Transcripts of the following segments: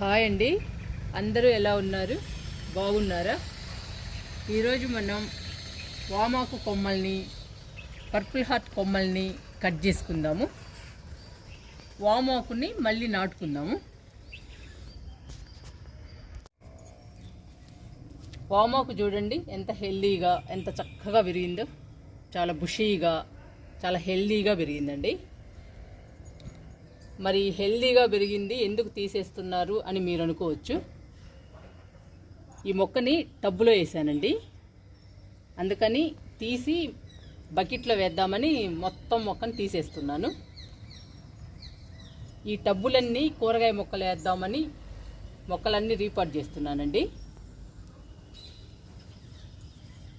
Hi అండి. అందరూ ఎలా ఉన్నారు? బాగున్నారా? ఈరోజు మనం వామాకు కొమ్మల్ని పర్పుల్ హార్ట్ కొమ్మల్ని కట్ చేసుకుందాము. వామాకుని మళ్ళీ నాటుకుందాము. వామాకు చూడండి ఎంత హెల్దీగా ఎంత చక్కగా విరిగిందో. చాలా బుషీగా చాలా హెల్దీగా పెరిగిందండి మరి హెల్దీగా పెరిగింది ఎందుకు తీసేస్తున్నారు అని మీరు అనుకోవచ్చు. ఈ మొక్కని టబ్బులో వేసానండి. అందుకని తీసి బకెట్లో వేద్దామని మొత్తం మొక్కను తీసేస్తున్నాను. ఈ టబ్బులన్నీ కూరగాయ మొక్కలు వేద్దామని మొక్కలన్నీ రీపాట్ చేస్తున్నానండి.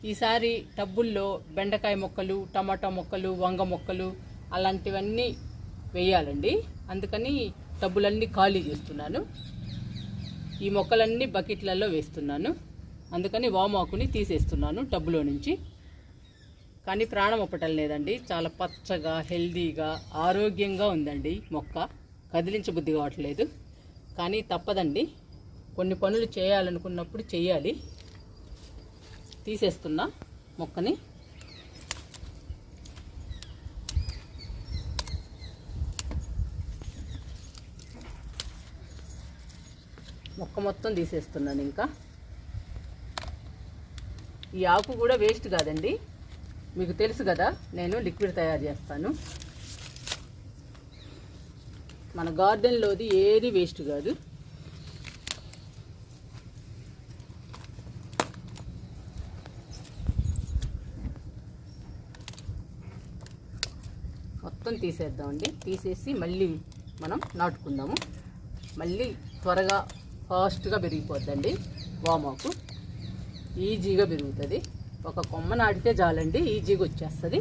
ఈసారి టబ్బుల్లో బెండకాయ మొక్కలు టమాటా మొక్కలు వంగ మొక్కలు అలాంటివన్నీ వేయాలండి. అందుకని టబ్బులన్నీ ఖాళీ చేస్తున్నాను. ఈ మొక్కలన్నీ బకెట్లలో వేస్తున్నాను. అందుకని వామాకుని తీసేస్తున్నాను టబ్బులో నుంచి. కానీ ప్రాణం ఒప్పటం లేదండి. చాలా పచ్చగా హెల్దీగా ఆరోగ్యంగా ఉందండి మొక్క. కదిలించబుద్ధి కావట్లేదు. కానీ తప్పదండి. కొన్ని పనులు చేయాలనుకున్నప్పుడు చేయాలి. తీసేస్తున్నా మొక్కని. మొక్క మొత్తం తీసేస్తున్నాను ఇంకా. ఈ ఆకు కూడా వేస్ట్ కాదండి. మీకు తెలుసు కదా నేను లిక్విడ్ తయారు చేస్తాను. మన గార్డెన్లోది ఏది వేస్ట్ కాదు. మొత్తం తీసేద్దామండి. తీసేసి మళ్ళీ మనం నాటుకుందాము. మళ్ళీ త్వరగా ఫాస్ట్గా పెరిగిపోద్దండి వామాకు. ఈజీగా పెరుగుతుంది. ఒక కొమ్మ నాటితే చాలండి ఈజీగా వచ్చేస్తుంది.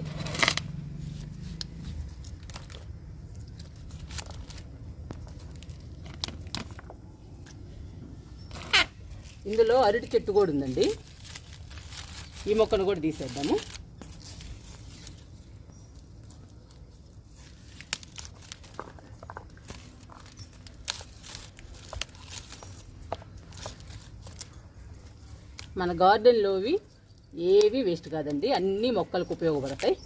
ఇందులో అరటి చెట్టు కూడా ఉందండి. ఈ మొక్కను కూడా తీసేద్దాము. మన గార్డెన్లోవి ఏవి వేస్ట్ కాదండి. అన్ని మొక్కలకు ఉపయోగపడతాయి.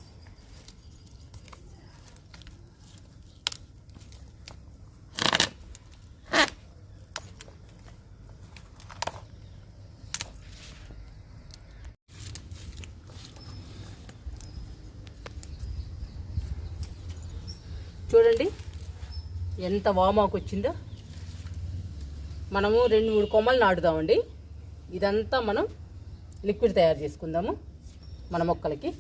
చూడండి ఎంత వామాకు వచ్చిందో. మనము రెండు మూడు కొమ్మలు నాటుదామండి. ఇదంతా మనం లిక్విడ్ తయారు చేసుకుందాము మన మొక్కలకి.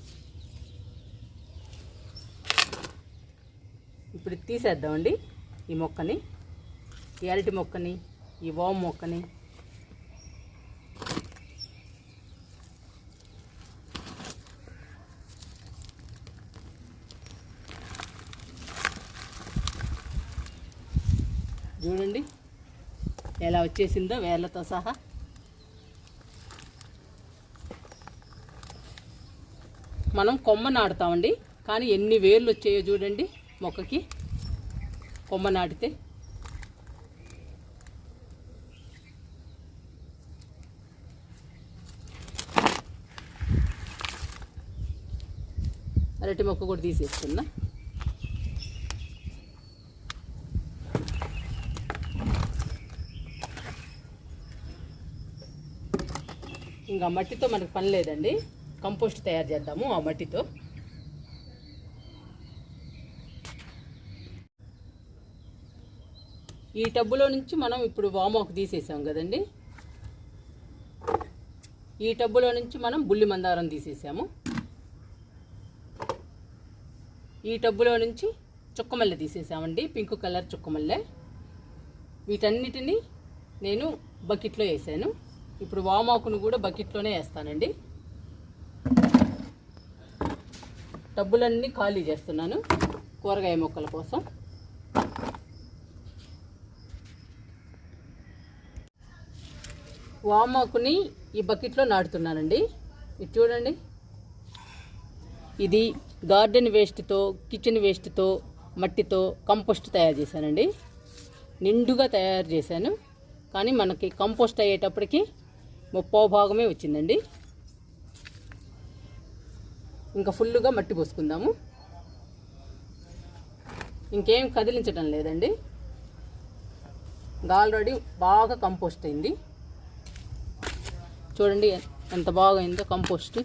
ఇప్పుడు తీసేద్దామండి ఈ మొక్కని ఈ అరటి మొక్కని ఈ వామ్ మొక్కని. చూడండి ఎలా వచ్చేసిందో వేళ్ళతో సహా. మనం కొమ్మ నాటుతామండి. కానీ ఎన్ని వేర్లు వచ్చాయో చూడండి మొక్కకి. కొమ్మ నాటితే. అరటి మొక్క కూడా తీసేస్తున్నా. ఇంకా మట్టితో మనకు పని లేదండి. కంపోస్ట్ తయారు చేద్దాము ఆ మట్టితో. ఈ టబ్బులో నుంచి మనం ఇప్పుడు వామాకు తీసేసాం కదండి. ఈ టబ్బులో నుంచి మనం బుల్లి మందారం తీసేసాము. ఈ టబ్బులో నుంచి చుక్కమల్లె తీసేసామండి పింక్ కలర్ చుక్కమల్లె. వీటన్నిటినీ నేను బకెట్లో వేసాను. ఇప్పుడు వామాకును కూడా బకెట్లోనే వేస్తానండి. టబ్బులన్నీ ఖాళీ చేస్తున్నాను కూరగాయ మొక్కల కోసం. వామాకుని ఈ బకెట్లో నాటుతున్నానండి. ఇది చూడండి. ఇది గార్డెన్ వేస్ట్తో కిచెన్ వేస్ట్తో మట్టితో కంపోస్ట్ తయారు చేశానండి. నిండుగా తయారు చేశాను. కానీ మనకి కంపోస్ట్ అయ్యేటప్పటికి ముప్పావు భాగమే వచ్చిందండి. ఇంకా ఫుల్గా మట్టి పోసుకుందాము. ఇంకేం కదిలించడం లేదండి. ఇంకా ఆల్రెడీ బాగా కంపోస్ట్ అయింది. చూడండి ఎంత బాగా అయిందో compost.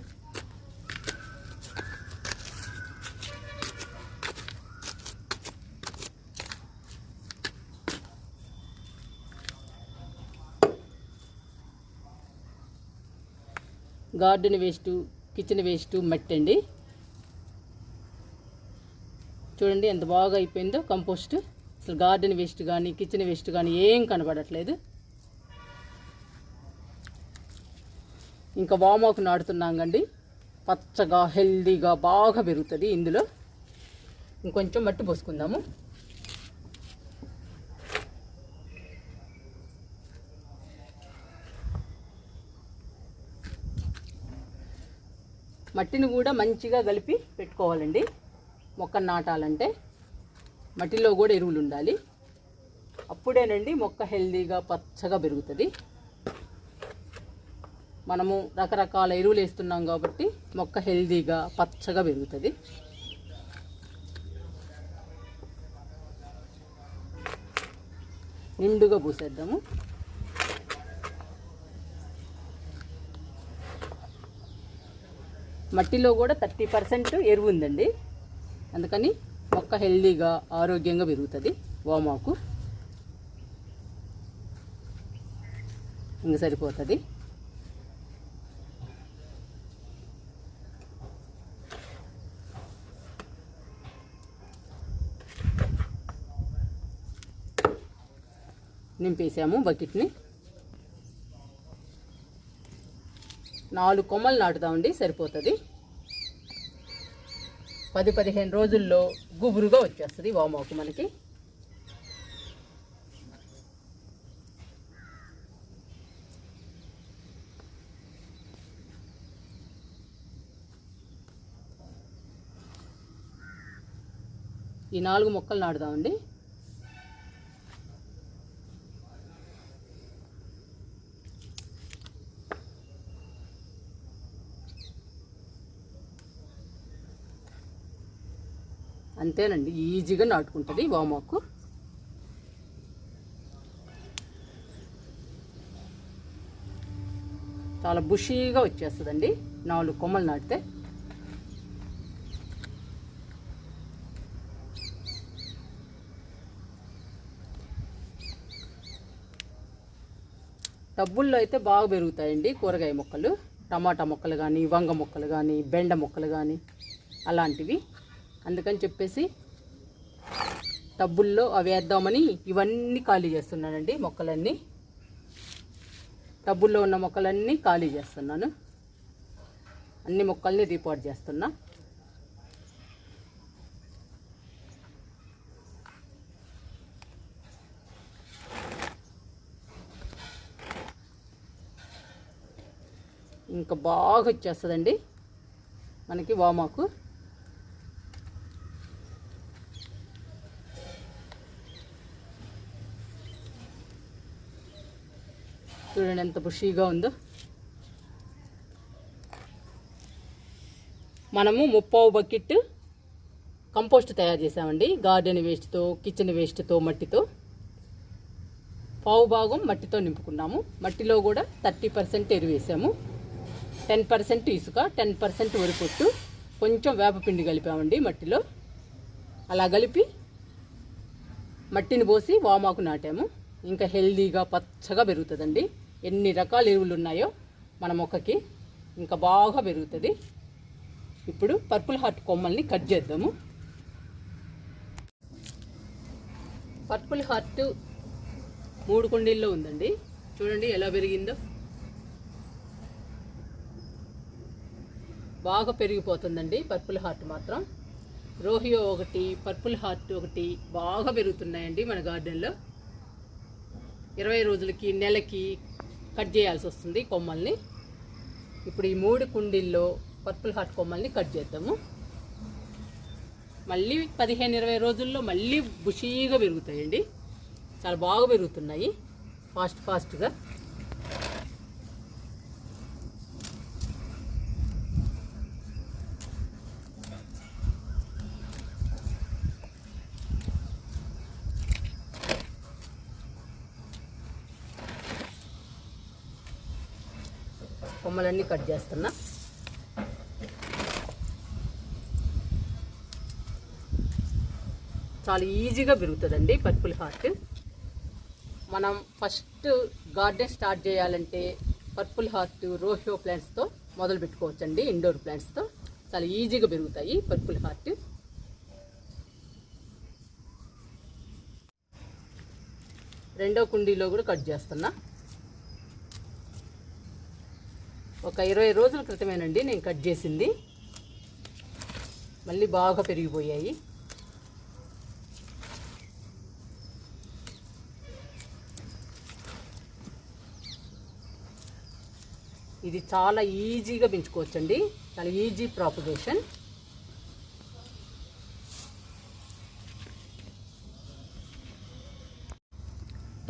Garden waste kitchen waste మట్టి అండి. చూడండి ఎంత బాగా అయిపోయిందో కంపోస్ట్. అసలు గార్డెన్ వేస్ట్ కానీ కిచెన్ వేస్ట్ కానీ ఏం కనబడట్లేదు. ఇంకా వామాకు నాడుతున్నాం కండి పచ్చగా హెల్దీగా బాగా పెరుగుతుంది ఇందులో. ఇంకొంచెం మట్టి పోసుకుందాము. మట్టిని కూడా మంచిగా కలిపి పెట్టుకోవాలండి. మొక్క నాటాలంటే మట్టిలో కూడా ఎరువులు ఉండాలి. అప్పుడేనండి మొక్క హెల్దీగా పచ్చగా పెరుగుతుంది. మనము రకరకాల ఎరువులు వేస్తున్నాం కాబట్టి మొక్క హెల్దీగా పచ్చగా పెరుగుతుంది. నిండుగా పూసేద్దాము. మట్టిలో కూడా థర్టీ పర్సెంట్ ఎరువు ఉందండి. అందుకని మొక్క హెల్దీగా ఆరోగ్యంగా పెరుగుతుంది వామాకు. ఇంక సరిపోతుంది. నింపేసాము బకెట్ని. నాలుగు కొమ్మలు నాటుదామండి సరిపోతుంది. పది పదిహేను రోజుల్లో గుబురుగా వచ్చేస్తుంది వామాకు మనకి. ఈ నాలుగు మొక్కలు నాటుదామండి అంతేనండి. ఈజీగా నాటుకుంటుంది వామాకు. చాలా బుషీగా వచ్చేస్తుందండి. నాలుగు కొమ్మలు నాటితే. టబ్బుల్లో అయితే బాగా పెరుగుతాయండి కూరగాయ మొక్కలు. టమాటా మొక్కలు కానీ వంగ మొక్కలు కానీ బెండ మొక్కలు కానీ అలాంటివి. అందుకని చెప్పేసి టబ్బుల్లో అవి వేద్దామని ఇవన్నీ ఖాళీ చేస్తున్నానండి మొక్కలన్నీ. టబ్బుల్లో ఉన్న మొక్కలన్నీ ఖాళీ చేస్తున్నాను. అన్ని మొక్కల్ని రిపోర్ట్ చేస్తున్నా. ఇంకా బాగా వచ్చేస్తుందండి. మనకి వామాకు. చూడండి ఎంత బుషీగా ఉందో. మనము ముప్పావు బకెట్ కంపోస్ట్ తయారు చేసామండి గార్డెన్ వేస్ట్తో కిచెన్ వేస్ట్తో మట్టితో. పావు భాగం మట్టితో నింపుకున్నాము. మట్టిలో కూడా థర్టీ పర్సెంట్ ఎరువేసాము టెన్ పర్సెంట్ ఇసుక టెన్ పర్సెంట్ వరిపొట్టు కొంచెం వేపపిండి కలిపామండి మట్టిలో. అలా కలిపి మట్టిని పోసి వామాకు నాటాము. ఇంకా హెల్దీగా పచ్చగా పెరుగుతుందండి. ఎన్ని రకాల ఎరువులు ఉన్నాయో మన మొక్కకి ఇంకా బాగా పెరుగుతుంది. ఇప్పుడు పర్పుల్ హార్ట్ కొమ్మల్ని కట్ చేద్దాము. పర్పుల్ హార్ట్ మూడు కుండీల్లో ఉందండి. చూడండి ఎలా పెరిగిందో. బాగా పెరిగిపోతుందండి పర్పుల్ హార్ట్ మాత్రం. రోహియో ఒకటి పర్పుల్ హార్ట్ ఒకటి బాగా పెరుగుతున్నాయండి మన గార్డెన్లో. ఇరవై రోజులకి నెలకి కట్ చేయాల్సి వస్తుంది కొమ్మల్ని. ఇప్పుడు ఈ మూడు కుండీల్లో పర్పుల్ హార్ట్ కొమ్మల్ని కట్ చేద్దాము. మళ్ళీ పదిహేను ఇరవై రోజుల్లో మళ్ళీ బుషీగా పెరుగుతాయండి. చాలా బాగా పెరుగుతున్నాయి. ఫాస్ట్ ఫాస్ట్గా. కట్ చేస్తున్నా. చాలా ఈజీగా పెరుగుతుందండి పర్పుల్ హార్ట్. మనం ఫస్ట్ గార్డెన్ స్టార్ట్ చేయాలంటే పర్పుల్ హార్ట్ రోహియో ప్లాంట్స్తో మొదలు పెట్టుకోవచ్చండి ఇండోర్ ప్లాంట్స్తో చాలా ఈజీగా పెరుగుతాయి పర్పుల్ హార్ట్. రెండో కుండీలో కూడా కట్ చేస్తున్నా. ఒక ఇరవై రోజుల క్రితమేనండి నేను కట్ చేసింది. మళ్ళీ బాగా పెరిగిపోయాయి. ఇది చాలా ఈజీగా పెంచుకోవచ్చండి. చాలా ఈజీ ప్రాపగేషన్.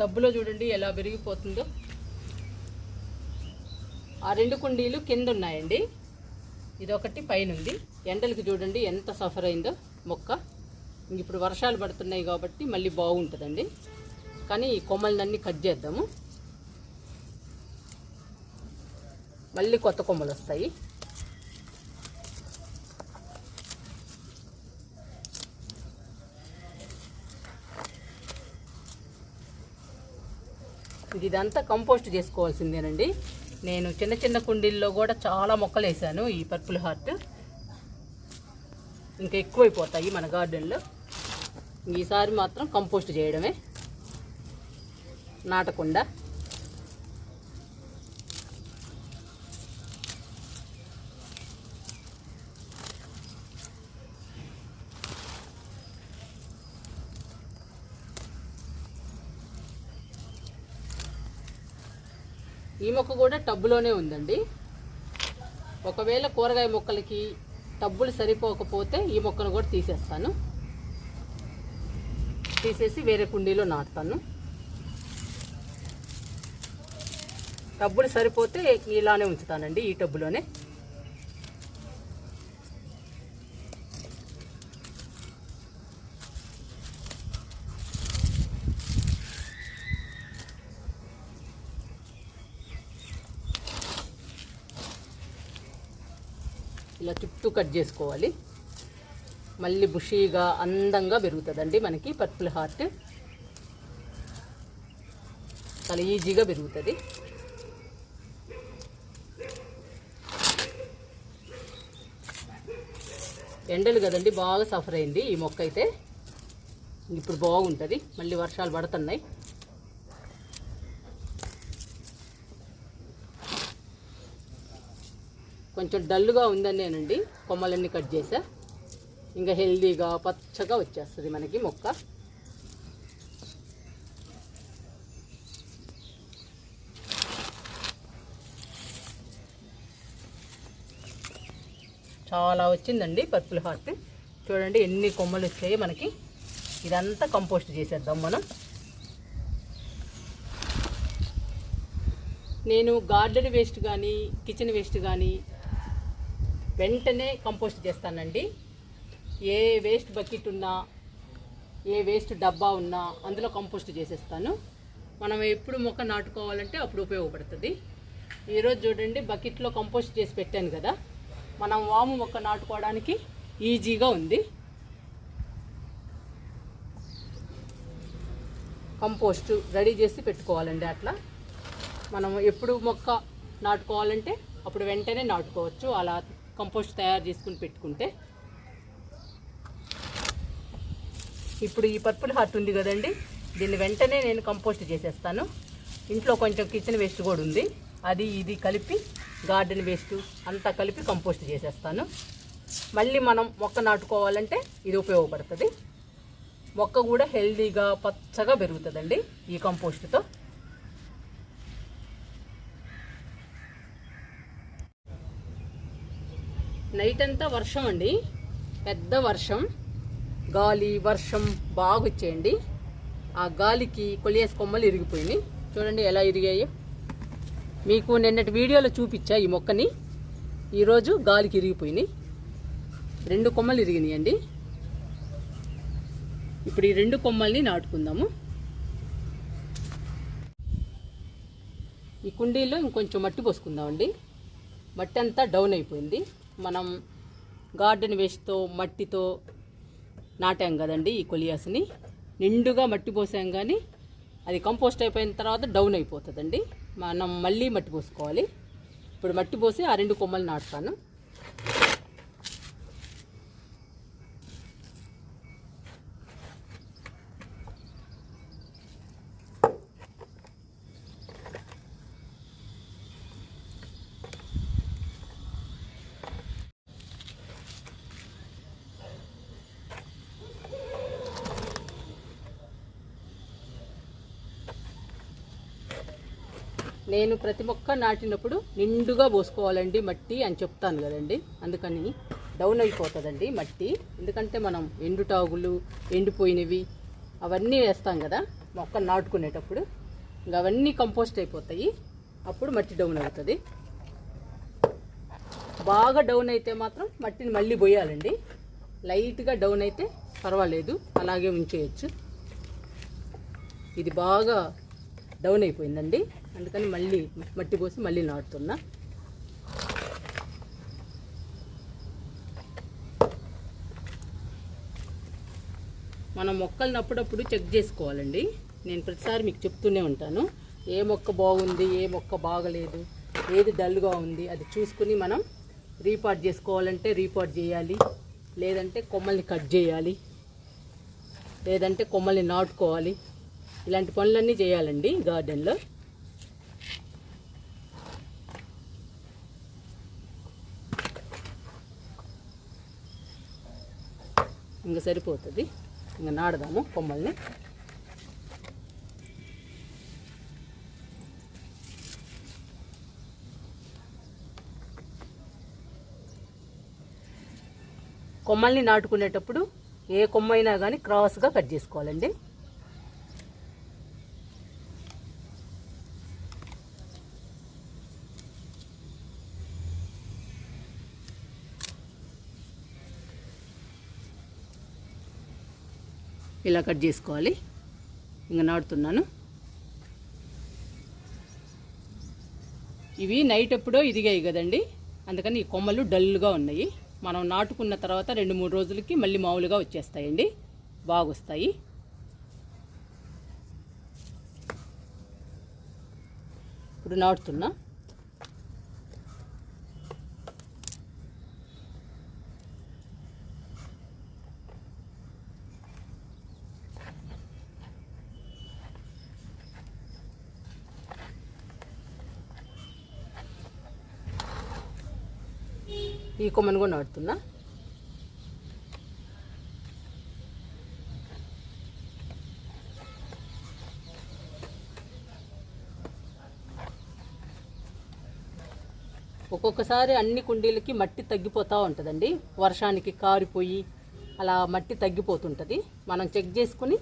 టబ్బులో చూడండి ఎలా పెరిగిపోతుందో. ఆ రెండు కుండీలు కింద ఉన్నాయండి ఇదొకటి పైన ఉంది ఎండలకు చూడండి ఎంత సఫర్ అయిందో మొక్క. ఇప్పుడు వర్షాలు పడుతున్నాయి కాబట్టి మళ్ళీ బాగుంటుందండి. కానీ ఈ కొమ్మలన్నీ కట్ చేద్దాము. మళ్ళీ కొత్త కొమ్మలు వస్తాయి. ఇది ఇదంతా కంపోస్ట్ చేసుకోవాల్సిందేనండి. నేను చిన్న చిన్న కుండీల్లో కూడా చాలా మొక్కలు వేసాను ఈ పర్పుల్ హార్ట్ ఇంకా ఎక్కువైపోతాయి మన గార్డెన్లో ఈసారి మాత్రం కంపోస్ట్ చేయడమే. నాటకుండా. ఈ మొక్క కూడా టబ్బులోనే ఉందండి. ఒకవేళ కూరగాయ మొక్కలకి టబ్బులు సరిపోకపోతే ఈ మొక్కను కూడా తీసేస్తాను. తీసేసి వేరే కుండీలో నాటుతాను. టబ్బులు సరిపోతే ఇలానే ఉంచుతానండి ఈ టబ్బులోనే ఇలా చుట్టూ కట్ చేసుకోవాలి. మళ్ళీ బుషీగా అందంగా పెరుగుతుందండి మనకి. పర్పుల్ హార్ట్ చాలా ఈజీగా పెరుగుతుంది. ఎండలు కదండి బాగా సఫర్ అయింది ఈ మొక్క అయితే. ఇప్పుడు బాగుంటుంది. మళ్ళీ వర్షాలు పడుతున్నాయి. కొంచెం డల్గా ఉందని నేనండి కొమ్మలన్నీ కట్ చేసా ఇంకా హెల్దీగా పచ్చగా వచ్చేస్తుంది మనకి మొక్క. చాలా వచ్చిందండి పర్పుల్ హార్ట్. చూడండి ఎన్ని కొమ్మలు వచ్చాయి మనకి. ఇదంతా కంపోస్ట్ చేసేద్దాం మనం. నేను గార్డెన్ వేస్ట్ కానీ కిచెన్ వేస్ట్ కానీ వెంటనే కంపోస్ట్ చేస్తానండి. ఏ వేస్ట్ బకెట్ ఉన్నా ఏ వేస్ట్ డబ్బా ఉన్నా అందులో కంపోస్ట్ చేసేస్తాను. మనం ఎప్పుడు మొక్క నాటుకోవాలంటే అప్పుడు ఉపయోగపడుతుంది. ఈరోజు చూడండి బకెట్లో కంపోస్ట్ చేసి పెట్టాను కదా. మనం వాము మొక్క నాటుకోవడానికి ఈజీగా ఉంది. కంపోస్ట్ రెడీ చేసి పెట్టుకోవాలండి అట్లా. మనం ఎప్పుడు మొక్క నాటుకోవాలంటే అప్పుడు వెంటనే నాటుకోవచ్చు. అలా కంపోస్ట్ తయారు చేసుకుని పెట్టుకుంటే. ఇప్పుడు ఈ పర్పుల్ హార్ట్ ఉంది కదండి దీన్ని వెంటనే నేను కంపోస్ట్ చేసేస్తాను. ఇంట్లో కొంచెం కిచెన్ వేస్ట్ కూడా ఉంది. అది ఇది కలిపి గార్డెన్ వేస్ట్ అంతా కలిపి కంపోస్ట్ చేసేస్తాను. మళ్ళీ మనం మొక్క నాటుకోవాలంటే ఇది ఉపయోగపడుతుంది. మొక్క కూడా హెల్దీగా పచ్చగా పెరుగుతుందండి ఈ కంపోస్ట్తో. నైట్ అంతా వర్షం అండి. పెద్ద వర్షం. గాలి వర్షం బాగా వచ్చేయండి. ఆ గాలికి కొలియేసి కొమ్మలు ఇరిగిపోయినాయి చూడండి ఎలా ఇరిగాయో. మీకు నిన్నటి వీడియోలో చూపించా ఈ మొక్కని. ఈరోజు గాలికి ఇరిగిపోయినాయి రెండు కొమ్మలు ఇరిగినాయండి. ఇప్పుడు ఈ రెండు కొమ్మల్ని నాటుకుందాము. ఈ కుండీలో ఇంకొంచెం మట్టి పోసుకుందామండి. మట్టి అంతా డౌన్ అయిపోయింది. మనం గార్డెన్ వేస్ట్తో మట్టితో నాటాం కదండి ఈ కొలియాస్ని. నిండుగా మట్టి పోసాం కానీ అది కంపోస్ట్ అయిపోయిన తర్వాత డౌన్ అయిపోతుందండి. మనం మళ్ళీ మట్టి పోసుకోవాలి. ఇప్పుడు మట్టి పోసి ఆ రెండు కొమ్మలు నాటుతాను. నేను ప్రతి మొక్క నాటినప్పుడు నిండుగా పోసుకోవాలండి మట్టి అని చెప్తాను కదండి. అందుకని డౌన్ అయిపోతుందండి మట్టి. ఎందుకంటే మనం ఎండుటాగులు ఎండిపోయినవి అవన్నీ వేస్తాం కదా మొక్క నాటుకునేటప్పుడు. ఇంకా అవన్నీ కంపోస్ట్ అయిపోతాయి. అప్పుడు మట్టి డౌన్ అవుతుంది. బాగా డౌన్ అయితే మాత్రం మట్టిని మళ్ళీ పోయాలండి. లైట్గా డౌన్ అయితే పర్వాలేదు. అలాగే ఉంచేయచ్చు. ఇది బాగా డౌన్ అయిపోయిందండి. అందుకని మళ్ళీ మట్టి పోసి మళ్ళీ నాటుతున్నా. మనం మొక్కలను అప్పుడప్పుడు చెక్ చేసుకోవాలండి. నేను ప్రతిసారి మీకు చెప్తూనే ఉంటాను. ఏ మొక్క బాగుంది ఏ మొక్క బాగలేదు ఏది డల్గా ఉంది అది చూసుకుని మనం రీపాట్ చేసుకోవాలంటే రీపాట్ చేయాలి. లేదంటే కొమ్మల్ని కట్ చేయాలి. లేదంటే కొమ్మల్ని నాటుకోవాలి. ఇలాంటి పనులన్నీ చేయాలండి గార్డెన్లో. ఇంకా సరిపోతుంది. ఇంకా నాడదాము కొమ్మల్ని. కొమ్మల్ని నాటుకునేటప్పుడు ఏ కొమ్మైనా కానీ క్రాస్గా కట్ చేసుకోవాలండి. ఇలా కట్ చేసుకోవాలి. ఇంకా నాటుతున్నాను. ఇవి నైట్ ఎప్పుడో ఇదిగాయి కదండి. అందుకని ఈ కొమ్మలు డల్గా ఉన్నాయి. మనం నాటుకున్న తర్వాత రెండు మూడు రోజులకి మళ్ళీ మామూలుగా వచ్చేస్తాయండి. బాగొస్తాయి. ఇప్పుడు నాటుతున్నా. ఈ కొమ్మను కూడా నాటుతున్నా. ఒక్కొక్కసారి అన్ని కుండీలకి మట్టి తగ్గిపోతూ ఉంటుందండి. వర్షానికి కారిపోయి అలా మట్టి తగ్గిపోతుంటుంది. మనం చెక్ చేసుకుని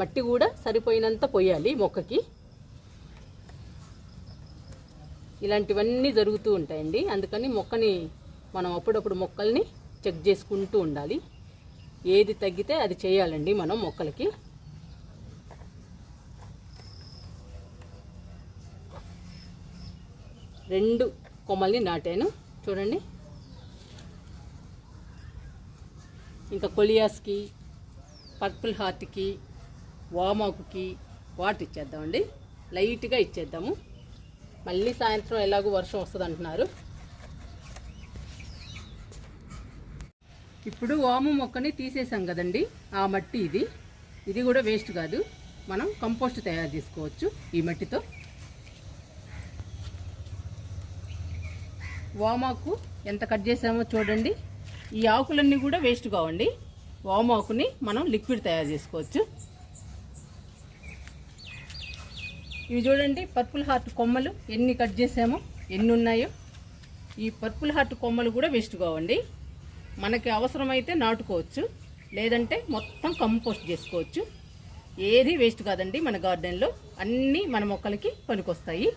మట్టి కూడా సరిపోయినంత పోయాలి మొక్కకి. ఇలాంటివన్నీ జరుగుతూ ఉంటాయండి. అందుకని మొక్కని మనం అప్పుడప్పుడు మొక్కల్ని చెక్ చేసుకుంటూ ఉండాలి. ఏది తగ్గితే అది చేయాలండి మనం మొక్కలకి. రెండు కొమ్మల్ని నాటాను. చూడండి. ఇంకా కొలియాస్కి పర్పుల్ హార్ట్కి వామాకుకి వాటర్ ఇచ్చేద్దామండి. లైట్గా ఇచ్చేద్దాము. మళ్ళీ సాయంత్రం ఎలాగో వర్షం వస్తుంది అంటున్నారు ఇప్పుడు వాము మొక్కని తీసేసాం కదండి. ఆ మట్టి ఇది. ఇది కూడా వేస్ట్ కాదు. మనం కంపోస్ట్ తయారు చేసుకోవచ్చు ఈ మట్టితో. వామాకు ఎంత కట్ చేసామో చూడండి. ఈ ఆకులన్నీ కూడా వేస్ట్ కావండి. వామాకుని మనం లిక్విడ్ తయారు చేసుకోవచ్చు. ఇవి చూడండి పర్పుల్ హార్ట్ కొమ్మలు ఎన్ని కట్ చేసామో ఎన్ని ఉన్నాయో ఈ పర్పుల్ హార్ట్ కొమ్మలు కూడా వేస్ట్ కావండి. మనకి అవసరమైతే నాటుకోవచ్చు లేదంటే మొత్తం కంపోస్ట్ చేసుకోవచ్చు. ఏది వేస్ట్ కాదండి మన గార్డెన్లో. అన్నీ మన మొక్కలకి పనికొస్తాయి.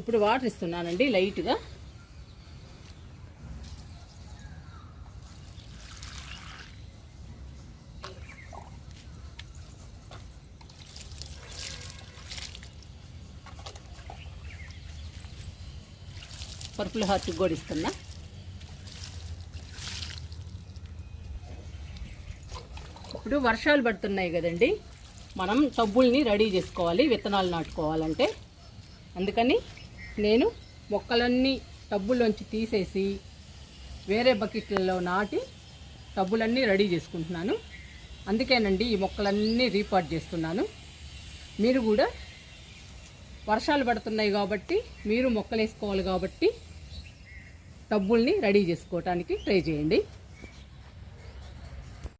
ఇప్పుడు వాటర్ ఇస్తున్నానండి లైట్గా. పర్పుల్ హార్ట్ కూడా ఇస్తున్నా ఇప్పుడు వర్షాలు పడుతున్నాయి కదండి. మనం సబ్బుల్ని రెడీ చేసుకోవాలి విత్తనాలు నాటుకోవాలంటే. అందుకని నేను మొక్కలన్నీ టబ్బుల్లోంచి తీసేసి వేరే బకెట్లలో నాటి టబ్బులన్నీ రెడీ చేసుకుంటున్నాను. అందుకేనండి ఈ మొక్కలన్నీ రీపాట్ చేస్తున్నాను. మీరు కూడా వర్షాలు పడుతున్నాయి కాబట్టి మీరు మొక్కలు వేసుకోవాలి కాబట్టి డబ్బుల్ని రెడీ చేసుకోవటానికి ట్రై చేయండి.